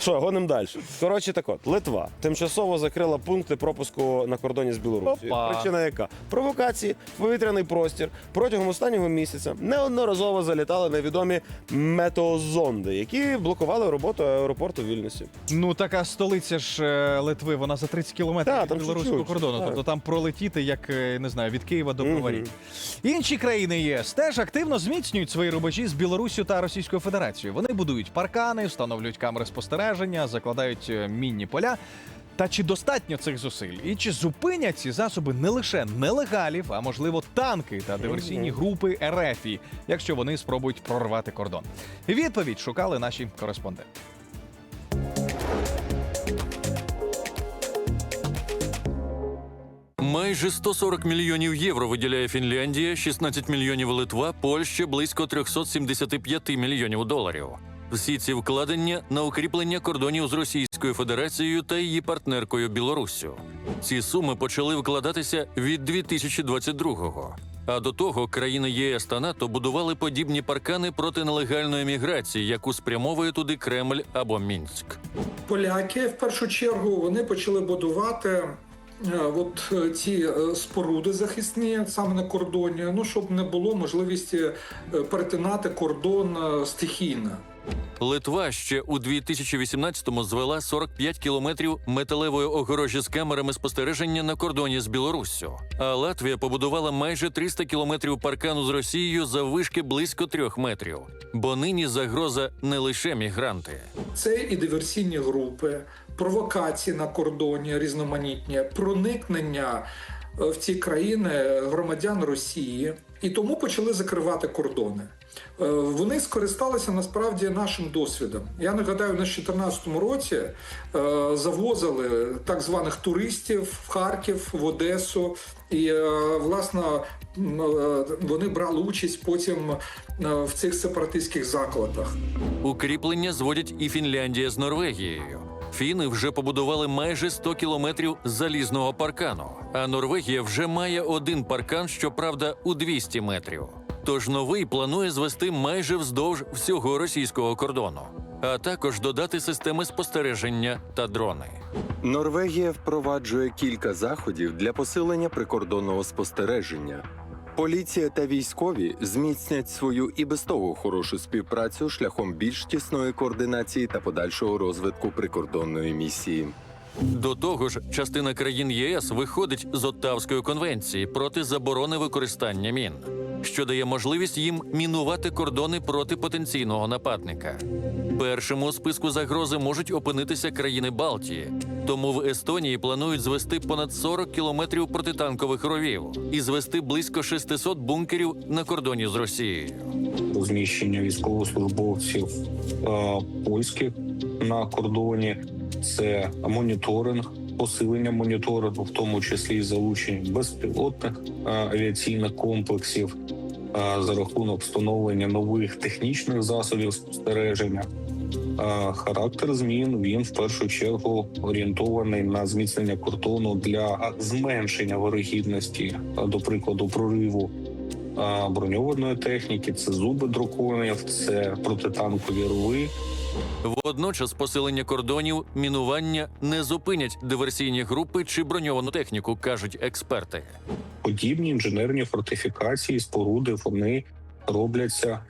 Що, гоним далі. Коротше, так от, Литва тимчасово закрила пункти пропуску на кордоні з Білорусією. Опа. Причина яка? Провокації в повітряний простір протягом останнього місяця неодноразово залітали невідомі метеозонди, які блокували роботу аеропорту в Вільнюсі. Ну така столиця ж е, Литви, вона за 30 кілометрів Так, від там білоруського чуть-чуть, кордону. так. Тобто там пролетіти, як е, не знаю, від Києва до Мгм. Броварів. Інші країни ЄС теж активно зміцнюють свої рубежі з Білоруссю та Російською Федерацією. Вони будують паркани, встановлюють камери спостереження, закладають е, мінні поля. Та чи достатньо цих зусиль? І чи зупинять ці засоби не лише нелегалів, а можливо танки та диверсійні групи РФІ, якщо вони спробують прорвати кордон? Відповідь шукали наші кореспонденти. Майже 140 мільйонів євро виділяє Фінляндія, 16 мільйонів Литва, Польща близько 375 мільйонів доларів. Всі ці вкладення на укріплення кордонів з Російською Федерацією та її партнеркою Білоруссю. Ці суми почали вкладатися від 2022-го. А до того країни ЄС та НАТО будували подібні паркани проти нелегальної міграції, яку спрямовує туди Кремль або Мінськ. Поляки в першу чергу вони почали будувати. е, От е, ці е, споруди захисні саме на кордоні, ну щоб не було можливості перетинати кордон стихійно. Литва ще у 2018-му звела 45 кілометрів металевої огорожі з камерами спостереження на кордоні з Білоруссю. А Латвія побудувала майже 300 кілометрів паркану з Росією за вишки близько трьох метрів. Бо нині загроза не лише мігранти. Це і диверсійні групи, провокації на кордоні, різноманітні, проникнення в ці країни громадян Росії, і тому почали закривати кордони. Е, Вони скористалися насправді нашим досвідом. Я нагадаю, на 2014 році е, завозили так званих туристів в Харків, в Одесу, і е, власне е, вони брали участь потім е, в цих сепаратистських закладах. Укріплення зводять і Фінляндія з Норвегією. Фіни вже побудували майже 100 кілометрів залізного паркану, а Норвегія вже має один паркан, щоправда, у 200 метрів. Тож новий планує звести майже вздовж всього російського кордону, а також додати системи спостереження та дрони. Норвегія впроваджує кілька заходів для посилення прикордонного спостереження. Поліція та військові зміцнять свою і без того хорошу співпрацю шляхом більш тісної координації та подальшого розвитку прикордонної місії. До того ж, частина країн ЄС виходить з Оттавської конвенції проти заборони використання мін, що дає можливість їм мінувати кордони проти потенційного нападника. Першими у списку загрози можуть опинитися країни Балтії. Тому в Естонії планують звести понад 40 кілометрів протитанкових ровів і звести близько 600 бункерів на кордоні з Росією. розміщення військовослужбовців е, польських на кордоні, це моніторинг, посилення моніторингу, в тому числі і залучення безпілотних авіаційних комплексів за рахунок встановлення нових технічних засобів спостереження. Характер змін він в першу чергу орієнтований на зміцнення кордону для зменшення вирогідності, е, до прикладу, прориву броньованої техніки, це зуби драконів, це протитанкові рви. Водночас посилення кордонів, мінування не зупинять диверсійні групи чи броньовану техніку, кажуть експерти. Подібні інженерні фортифікації, споруди вони робляться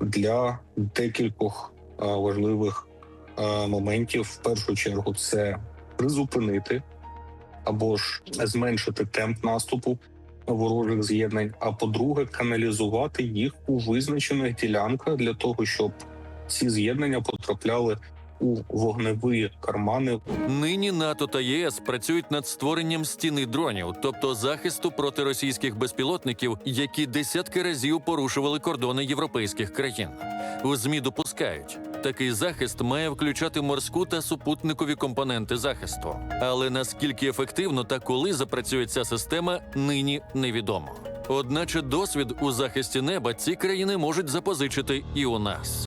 для декількох важливих моментів. В першу чергу, це призупинити або ж зменшити темп наступу ворожих з'єднань. А по-друге, каналізувати їх у визначених ділянках для того, щоб ці з'єднання потрапляли у вогневі кармани Нині НАТО та ЄС працюють над створенням стіни дронів, тобто захисту проти російських безпілотників, які десятки разів порушували кордони європейських країн. У змі допускають. Такий захист має включати морську та супутникові компоненти захисту. Але наскільки ефективно та коли запрацює ця система, нині невідомо. Одначе досвід у захисті неба ці країни можуть запозичити і у нас.